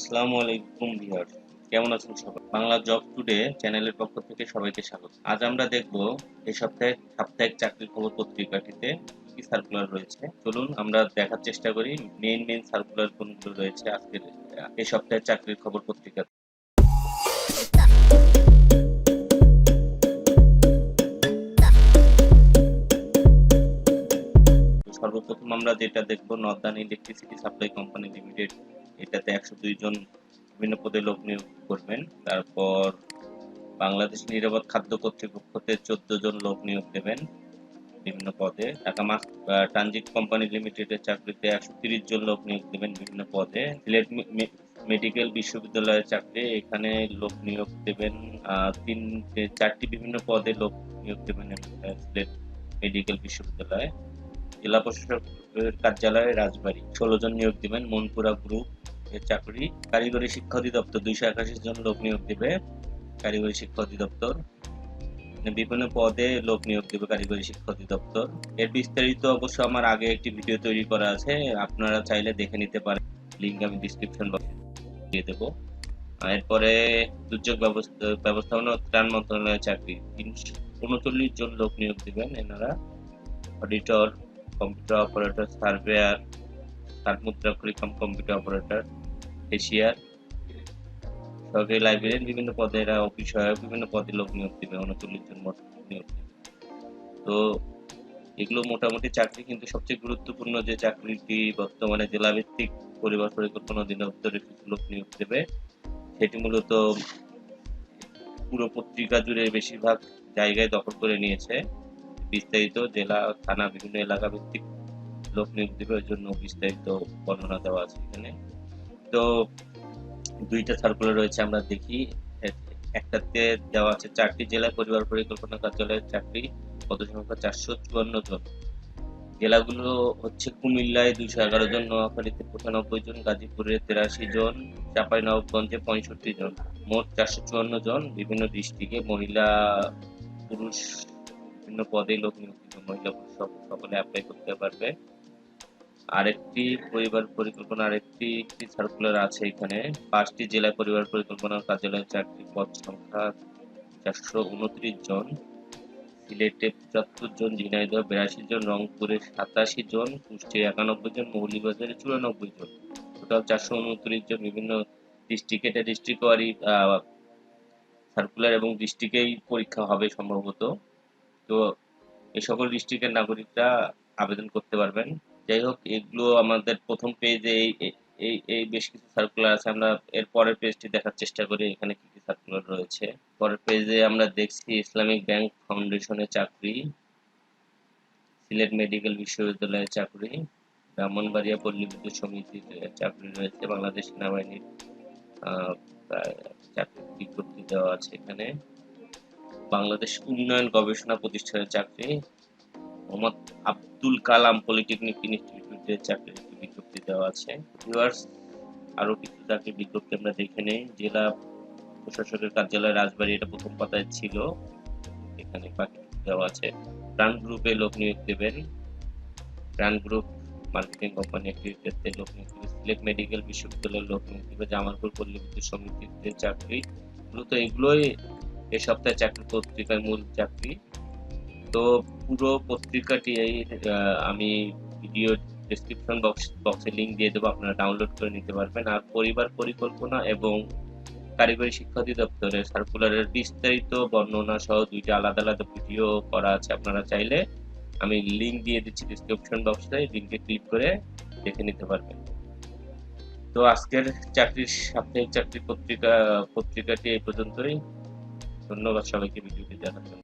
আসসালামু আলাইকুম ভিউয়ার্স। কেমন আছেন সবাই? বাংলা জব টুডে চ্যানেলের পক্ষ থেকে সবাইকে স্বাগত। আজ আমরা দেখব এই সপ্তাহে সাপ্তাহিক চাকরির খবর পত্রিকাটিতে কি সার্কুলার রয়েছে। চলুন আমরা দেখার চেষ্টা করি মেইন মেইন সার্কুলার কোনগুলো রয়েছে আজকের এই সপ্তাহের চাকরির খবর পত্রিকা। সর্বপ্রথম আমরা যেটা দেখব northern electricity supply company limited এটাতে একশো দুই জন বিভিন্ন পদে লোক নিয়োগ করবেন। তারপর বাংলাদেশ নিরাপদ খাদ্য কর্তৃপক্ষতে চোদ্দ জন লোক নিয়োগ দেবেন বিভিন্ন পদে। ঢাকা মাস ট্রানজিট কোম্পানি লিমিটেডের চাকরিতে একশো তিরিশ জন লোক নিয়োগ দেবেন বিভিন্ন পদে। সিলেট মেডিকেল বিশ্ববিদ্যালয়ের চাকরি এখানে লোক নিয়োগ দেবেন তিন চারটি বিভিন্ন পদে লোক নিয়োগ দেবেন সিলেট মেডিকেল বিশ্ববিদ্যালয়ে। জেলা প্রশাসকের কার্যালয়ে রাজবাড়ী। ষোলো জন নিয়োগ দিবেন। মনপুরা গ্রুপ চাকরি। কারিগরি শিক্ষা অধিদপ্তর দুইশো একাশি জন লোক নিয়োগ দেবে। কারিগরি শিক্ষা অধিদপ্তর। মানে বিভিন্ন পদে লোক নিয়োগ দেবে কারিগরি শিক্ষা অধিদপ্তর। এর বিস্তারিত অবশ্য আমার আগে একটি ভিডিও তৈরি করা আছে। আপনারা চাইলে দেখে নিতে পারেন। লিঙ্ক আমি ডিসক্রিপশন বক্সে দিয়ে দেবো। এরপরে দুর্যোগ ব্যবস্থা ব্যবস্থাপনা ত্রাণ মন্ত্রণালয়ের চাকরি। তিনশো উনচল্লিশ জন লোক নিয়োগ দেবেন এনারা। অডিটর কম্পিউটার অপারেটর সার্ভেয়ার তাপমুদ্রা কাম কম্পিউটার অপারেটর এশিয়ার সরকারি লাইব্রেরির বিভিন্ন পদে এরা অফিস সহায়ক, বিভিন্ন পদে লোক নিয়োগ দেবে উনচল্লিশ জন মোট নিয়োগ দিবে। তো এগুলো মোটামুটি চাকরি কিন্তু সবচেয়ে গুরুত্বপূর্ণ যে চাকরিটি বর্তমানে জেলাভিত্তিক পরিবার পরিকল্পনা অধিদপ্তরে কিছু লোক নিয়োগ দেবে, সেটি মূলত পুরো পত্রিকা জুড়ে বেশিরভাগ জায়গায় দখল করে নিয়েছে। বিস্তারিত জেলা, থানা, বিভিন্ন এলাকা ভিত্তিক লোক নিয়োগ দেবে, ওই জন্য বিস্তারিত বর্ণনা দেওয়া আছে এখানে। তো দুইটা সার্কুলার রয়েছে, আমরা দেখি। একটাতে দেওয়া আছে চারটি জেলা পরিবার পরিকল্পনা কার্যালয়ের চাকরি পদ সংখ্যা চারশো চুয়ান্ন জন। জেলাগুলো হচ্ছে কুমিল্লায় দুইশো এগারো জন, নোয়াখালীতে পঁচানব্বই জন, গাজীপুরে তেরাশি জন চাপাই নবাবগঞ্জে পঁয়ষট্টি জন। মোট চারশো চুয়ান্ন জন বিভিন্ন ডিস্ট্রিক্টে মহিলা, পুরুষ, বিভিন্ন পদে লোক নিয়োগ মহিলা, পুরুষ, সকলে অ্যাপ্লাই করতে পারবে। আরেকটি পরিবার পরিকল্পনা, আরেকটি একটি সার্কুলার আছে এখানে। পাঁচটি জেলা পরিবার পরিকল্পনা কার্যালয়ের চাকরি পদ সংখ্যা চারশো উনত্রিশ জন। সিলেটে পঁচাত্তর জন, ঝিনাইদহ বিরাশি জন, রংপুরে সাতাশি জন কুষ্টিয়া একানব্বই জন, মৌলিবাজারে চুরানব্বই জন। টোটাল চারশো উনত্রিশ জন বিভিন্ন ডিস্ট্রিক্ট ডিস্ট্রিক্ট ওয়ারি সার্কুলার এবং ডিস্ট্রিক্টেই পরীক্ষা হবে সম্ভবত। তো এই সকল ডিস্ট্রিক্টের নাগরিকরা আবেদন করতে পারবেন। যাই হোক, এগুলো আমাদের প্রথম পেজে এই এই এই বেশ কিছু সার্কুলার আছে। আমরা এর পরের পেজটি দেখার চেষ্টা করি, এখানে কি কি সার্কুলার রয়েছে। পরের পেজে আমরা দেখছি ইসলামিক ব্যাংক ফাউন্ডেশনের চাকরি, সিলেট মেডিকেল বিশ্ববিদ্যালয়ের চাকরি, ব্রাহ্মণবাড়িয়া পল্লী বিদ্যুৎ সমিতির চাকরি রয়েছে, বাংলাদেশ সেনাবাহিনীর চাকরির বিজ্ঞপ্তি দেওয়া আছে এখানে। বাংলাদেশ উন্নয়ন গবেষণা প্রতিষ্ঠানের চাকরি মোহাম্মদ আব্দুল কালাম পলিটেকনিক ইনস্টিটিউটের চাকরির বিজ্ঞপ্তি দেওয়া আছে। ভিউয়ার্স আরও কিছু চাকরির বিজ্ঞপ্তি আমরা দেখে নেই। জেলা প্রশাসকের কার্যালয় রাজবাড়ী এটা প্রথম পাতায় ছিল। এখানে দেওয়া আছে। প্রাণ গ্রুপে লোক নিয়োগ দেবেন। প্রাণ গ্রুপ মার্কেটিং কোম্পানি ক্ষেত্রে লোক নিয়োগ দেবে। সিলেট মেডিকেল বিশ্ববিদ্যালয়ের লোক নিয়োগ দেবে। জামালপুর পল্লী বিদ্যুৎ সমিতিতে চাকরি। মূলত এগুলোই এ সপ্তাহে চাকরি পত্রিকার মূল চাকরি। তো পুরো পত্রিকাটি এই আমি ভিডিও ডেসক্রিপশন বক্স বক্সে লিঙ্ক দিয়ে দেবো, আপনারা ডাউনলোড করে নিতে পারবেন। আর পরিবার পরিকল্পনা এবং কারিগরি শিক্ষা অধিদপ্তরের সার্কুলারের বিস্তারিত বর্ণনা সহ দুইটা আলাদা আলাদা ভিডিও করা আছে, আপনারা চাইলে আমি লিঙ্ক দিয়ে দিচ্ছি ডিসক্রিপশন বক্সে লিংকে ক্লিক করে দেখে নিতে পারবেন। তো আজকের চাকরির, সাপ্তাহিক চাকরি পত্রিকা, পত্রিকাটি এই পর্যন্তই। ধন্যবাদ সবাইকে ভিডিওটি দেখার জন্য।